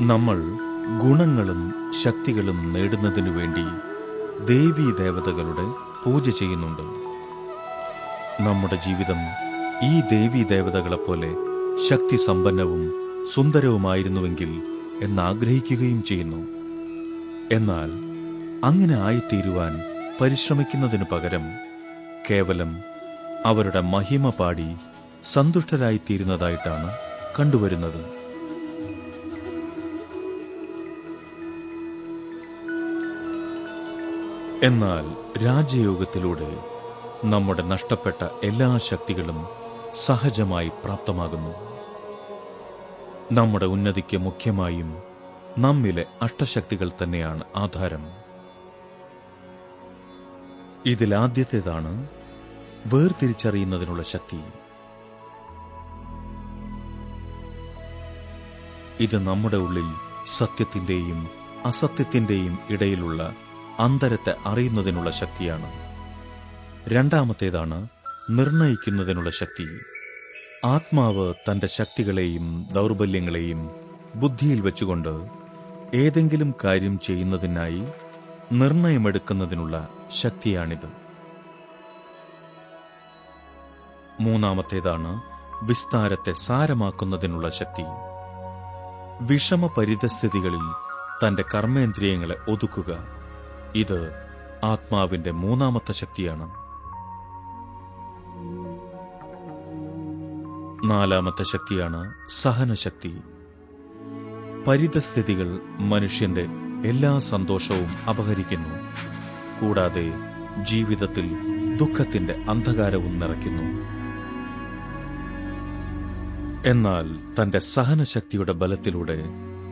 നമ്മൾ ഗുണങ്ങളും ശക്തികളും നേടുന്നതിനു വേണ്ടി ദേവീ ദേവതകളുടെ പൂജ ചെയ്യുന്നുണ്ട്. നമ്മുടെ ജീവിതം ഈ ദേവീ ദേവതകളെപ്പോലെ ശക്തി സമ്പന്നവും സുന്ദരവുമായിരുന്നുവെങ്കിൽ എന്നാഗ്രഹിക്കുകയും ചെയ്യുന്നു. എന്നാൽ അങ്ങനെ ആയിത്തീരുവാൻ പരിശ്രമിക്കുന്നതിനു പകരം കേവലം അവരുടെ മഹിമ പാടി സന്തുഷ്ടരായിത്തീരുന്നതായിട്ടാണ് കണ്ടുവരുന്നത്. എന്നാൽ രാജയോഗത്തിലൂടെ നമ്മുടെ നഷ്ടപ്പെട്ട എല്ലാ ശക്തികളും സഹജമായി പ്രാപ്തമാകുന്നു. നമ്മുടെ ഉന്നതിക്ക് മുഖ്യമായും നമ്മിലെ അഷ്ടശക്തികൾ തന്നെയാണ് ആധാരം. ഇതിലാദ്യത്തേതാണ് വേർതിരിച്ചറിയുന്നതിനുള്ള ശക്തി. ഇത് നമ്മുടെ ഉള്ളിൽ സത്യത്തിന്റെയും അസത്യത്തിന്റെയും ഇടയിലുള്ള അന്തരത്തെ അറിയുന്നതിനുള്ള ശക്തിയാണ്. രണ്ടാമത്തേതാണ് നിർണയിക്കുന്നതിനുള്ള ശക്തി. ആത്മാവ് തന്റെ ശക്തികളെയും ദൗർബല്യങ്ങളെയും ബുദ്ധിയിൽ വെച്ചുകൊണ്ട് ഏതെങ്കിലും കാര്യം ചെയ്യുന്നതിനായി നിർണയമെടുക്കുന്നതിനുള്ള ശക്തിയാണിത്. മൂന്നാമത്തേതാണ് വിസ്താരത്തെ സാരമാക്കുന്നതിനുള്ള ശക്തി. വിഷമ പരിതസ്ഥിതികളിൽ തന്റെ കർമ്മേന്ദ്രിയങ്ങളെ ഒതുക്കുക. ഇത് ആത്മാവിന്റെ മൂന്നാമത്തെ ശക്തിയാണ്. നാലാമത്തെ ശക്തിയാണ് സഹനശക്തി. പരിതസ്ഥിതികൾ മനുഷ്യന്റെ എല്ലാ സന്തോഷവും അപഹരിക്കുന്നു. കൂടാതെ ജീവിതത്തിൽ ദുഃഖത്തിന്റെ അന്ധകാരവും നിറയ്ക്കുന്നു. എന്നാൽ തന്റെ സഹനശക്തിയുടെ ബലത്തിലൂടെ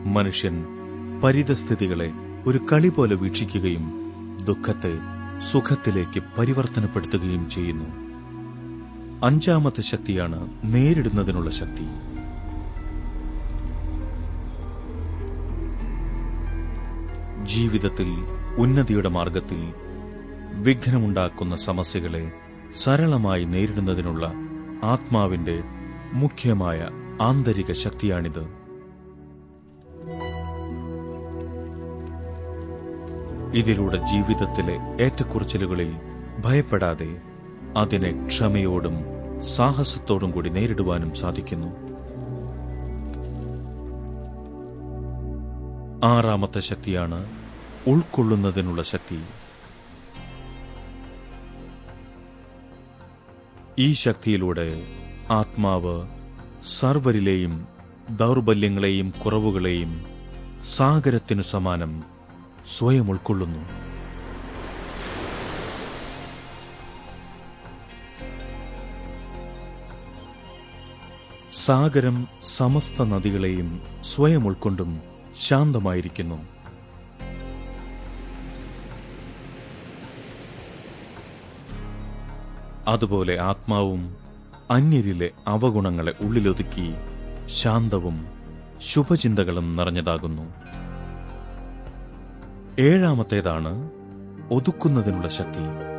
മനുഷ്യൻ പരിതസ്ഥിതികളെ ഒരു കളി പോലെ വീക്ഷിക്കുകയും ദുഃഖത്തെ സുഖത്തിലേക്ക് പരിവർത്തനപ്പെടുത്തുകയും ചെയ്യുന്നു. അഞ്ചാമത്തെ ശക്തിയാണ് നേരിടുന്നതിനുള്ള ശക്തി. ജീവിതത്തിൽ ഉന്നതിയുടെ മാർഗത്തിൽ വിഘ്നമുണ്ടാക്കുന്ന സമസ്യകളെ സരളമായി നേരിടുന്നതിനുള്ള ആത്മാവിന്റെ മുഖ്യമായ ആന്തരിക ശക്തിയാണിത്. ഇതിലൂടെ ജീവിതത്തിലെ ഏറ്റക്കുറച്ചിലുകളിൽ ഭയപ്പെടാതെ അതിനെ ക്ഷമയോടും സാഹസത്തോടും കൂടി നേരിടുവാനും സാധിക്കുന്നു. ആറാമത്തെ ശക്തിയാണ് ഉൾക്കൊള്ളുന്നതിനുള്ള ശക്തി. ഈ ശക്തിയിലൂടെ ആത്മാവ് സർവരിലെയും ദൗർബല്യങ്ങളെയും കുറവുകളെയും സാഗരത്തിനു സമാനം സ്വയം ഉൾക്കൊള്ളുന്നു. സാഗരം സമസ്ത നദികളെയും സ്വയം ഉൾക്കൊണ്ടും ശാന്തമായിരിക്കുന്നു. അതുപോലെ ആത്മാവും അന്യരിലെ അവഗുണങ്ങളെ ഉള്ളിലൊതുക്കി ശാന്തവും ശുഭചിന്തകളും നിറഞ്ഞതാകുന്നു. ഏഴാമത്തേതാണ് ഒതുക്കുന്നതിനുള്ള ശക്തി.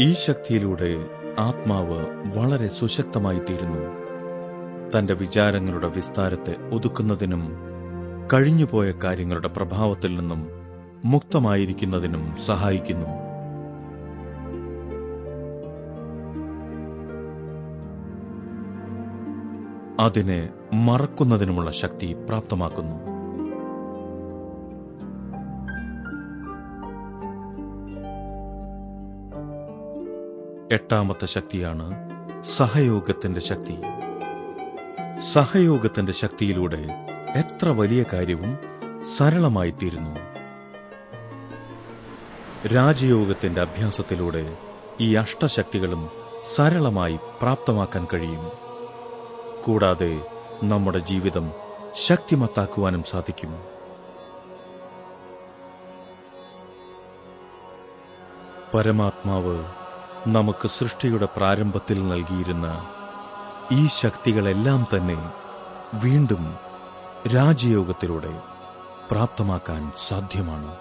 ഈ ശക്തിയിലൂടെ ആത്മാവ് വളരെ സുശക്തമായി തീരുന്നു. തന്റെ വിചാരങ്ങളുടെ വിസ്താരത്തെ ഒതുക്കുന്നതിനും കഴിഞ്ഞുപോയ കാര്യങ്ങളുടെ പ്രഭാവത്തിൽ നിന്നും മുക്തമായിരിക്കുന്നതിനും സഹായിക്കുന്നു. അതിനെ മറക്കുന്നതിനുമുള്ള ശക്തി പ്രാപ്തമാക്കുന്നു. എട്ടാമത്തെ ശക്തിയാണ് സഹയോഗത്തിന്റെ ശക്തി. സഹയോഗത്തിന്റെ ശക്തിയിലൂടെ എത്ര വലിയ കാര്യവും സരളമായി തീരുന്നു രാജയോഗത്തിന്റെ അഭ്യാസത്തിലൂടെ ഈ അഷ്ടശക്തികളും സരളമായി പ്രാപ്തമാക്കാൻ കഴിയും. കൂടാതെ നമ്മുടെ ജീവിതം ശക്തിമത്താക്കുവാനും സാധിക്കും. പരമാത്മാവ് നമുക്ക് സൃഷ്ടിയുടെ പ്രാരംഭത്തിൽ നൽകിയിരുന്ന ഈ ശക്തികളെല്ലാം തന്നെ വീണ്ടും രാജയോഗത്തിലൂടെ പ്രാപ്തമാക്കാൻ സാധ്യമാണ്.